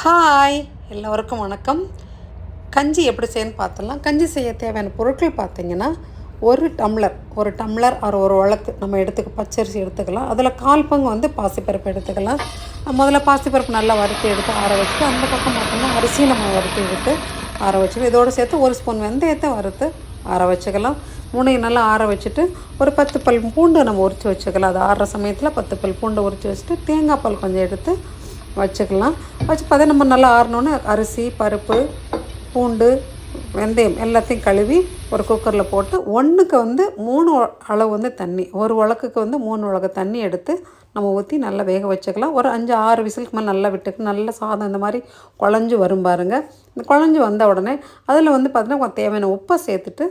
Hi எல்லோருக்கும் வணக்கம். கஞ்சி எப்படி செய்யணும்னு பார்த்துடலாம். கஞ்சி செய்ய தேவையான பொருட்கள் பார்த்தீங்கன்னா ஒரு டம்ளர் ஒரு டம்ளர் ஒரு ஒரு வழக்கு நம்ம எடுத்துக்க பச்சரிசி எடுத்துக்கலாம். அதில் கால் பங்கு வந்து பாசிப்பருப்பு எடுத்துக்கலாம். முதல்ல பாசிப்பருப்பு நல்லா வறுத்து எடுத்து ஆற வச்சுட்டு அந்த பக்கம் பார்த்தோம்னா அரிசி நம்ம வறுத்து எடுத்து ஆற வச்சுக்கலாம் இதோடு சேர்த்து ஒரு ஸ்பூன் வெந்தயத்தை வறுத்து ஆற வச்சுக்கலாம். மூணையும் நல்லா ஆற வச்சுட்டு ஒரு பத்து பல் பூண்டு நம்ம உரித்து வச்சுக்கலாம். அது ஆறுற சமயத்தில் பத்து பல் பூண்டு உரித்து வச்சுட்டு தேங்காய் பால் கொஞ்சம் எடுத்து வச்சுக்கலாம். வச்சு பார்த்தா நம்ம நல்லா ஆறணுன்னு அரிசி பருப்பு பூண்டு வெந்தயம் எல்லாத்தையும் கழுவி ஒரு குக்கரில் போட்டு ஒன்றுக்கு வந்து மூணு அளவு வந்து தண்ணி ஒரு உலக்குக்கு வந்து மூணு உலக தண்ணி எடுத்து நம்ம ஊற்றி நல்லா வேக வச்சுக்கலாம். ஒரு அஞ்சு ஆறு விசிலுக்கு மேலே நல்லா விட்டுக்கு நல்ல சாதம் இந்த மாதிரி குழஞ்சி வரும் பாருங்கள் இந்த குழஞ்சி வந்த உடனே அதில் வந்து பார்த்தீங்கன்னா தேவையான உப்பை சேர்த்துட்டு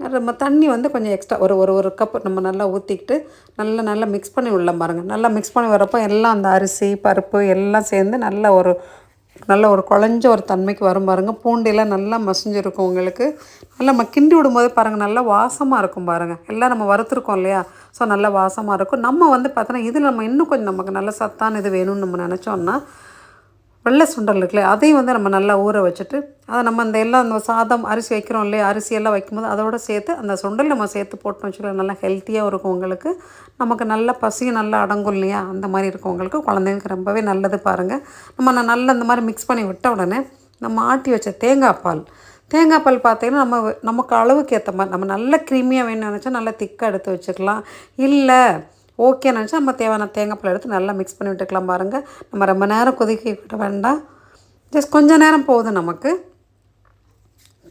நம்ம தண்ணி வந்து கொஞ்சம் எக்ஸ்ட்ரா ஒரு ஒரு ஒரு கப் நம்ம நல்லா ஊற்றிக்கிட்டு நல்லா நல்லா மிக்ஸ் பண்ணி விடலாம் பாருங்கள் நல்லா மிக்ஸ் பண்ணி வரப்போ எல்லாம் அந்த அரிசி பருப்பு எல்லாம் சேர்ந்து நல்ல ஒரு நல்ல ஒரு குழஞ்ச ஒரு தன்மைக்கு வரும் பாருங்கள் பூண்டிலாம் நல்லா மசிஞ்சிருக்கும் உங்களுக்கு. நல்லா நம்ம கிண்டி விடும்போது பாருங்கள் நல்லா வாசமாக இருக்கும் பாருங்கள் எல்லாம் நம்ம வறுத்துருக்கோம் இல்லையா? ஸோ நல்லா வாசமாக இருக்கும். நம்ம வந்து பார்த்தோன்னா இதில் நம்ம இன்னும் கொஞ்சம் நமக்கு நல்ல சத்தான இது வேணும்னு நம்ம நினச்சோன்னா வெள்ளை சுண்டல் இருக்குல்ல அதையும் வந்து நம்ம நல்லா ஊற வச்சுட்டு அதை நம்ம அந்த எல்லாம் அந்த சாதம் அரிசி வைக்கிறோம் இல்லையா அரிசி எல்லாம் வைக்கும்போது அதோட சேர்த்து அந்த சுண்டல் நம்ம சேர்த்து போட்டோம் வச்சுக்கலாம் நல்லா ஹெல்த்தியாக இருக்கும் உங்களுக்கு. நமக்கு நல்ல பசியும் நல்லா அடங்கும் இல்லையா அந்த மாதிரி இருக்கும் உங்களுக்கு. குழந்தைங்களுக்கு ரொம்பவே நல்லது பாருங்கள் நம்ம நான் நல்லா இந்த மாதிரி மிக்ஸ் பண்ணி விட்ட உடனே நம்ம ஆட்டி வச்ச தேங்காய் பால் தேங்காய் பால் பார்த்தீங்கன்னா நம்ம நமக்கு அளவுக்கு ஏற்ற மாதிரி நம்ம நல்ல க்ரீமியாக வேணும்னு நினச்சா நல்லா திக்காக எடுத்து வச்சுக்கலாம். இல்லை ஓகே நினச்சா நம்ம தேவையான தேங்காய் எடுத்து நல்லா மிக்ஸ் பண்ணி விட்டுக்கலாம் பாருங்கள் நம்ம ரொம்ப நேரம் கொதிக்க விட வேண்டாம். ஜஸ்ட் கொஞ்சம் நேரம் போதும் நமக்கு.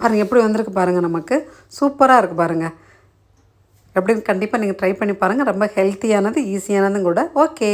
பாருங்கள் எப்படி வந்திருக்கு பாருங்கள் நமக்கு. சூப்பராக இருக்குது பாருங்கள் எப்படின்னு கண்டிப்பாக நீங்கள் ட்ரை பண்ணி பாருங்கள் ரொம்ப ஹெல்த்தியானது ஈஸியானதும் கூட. ஓகே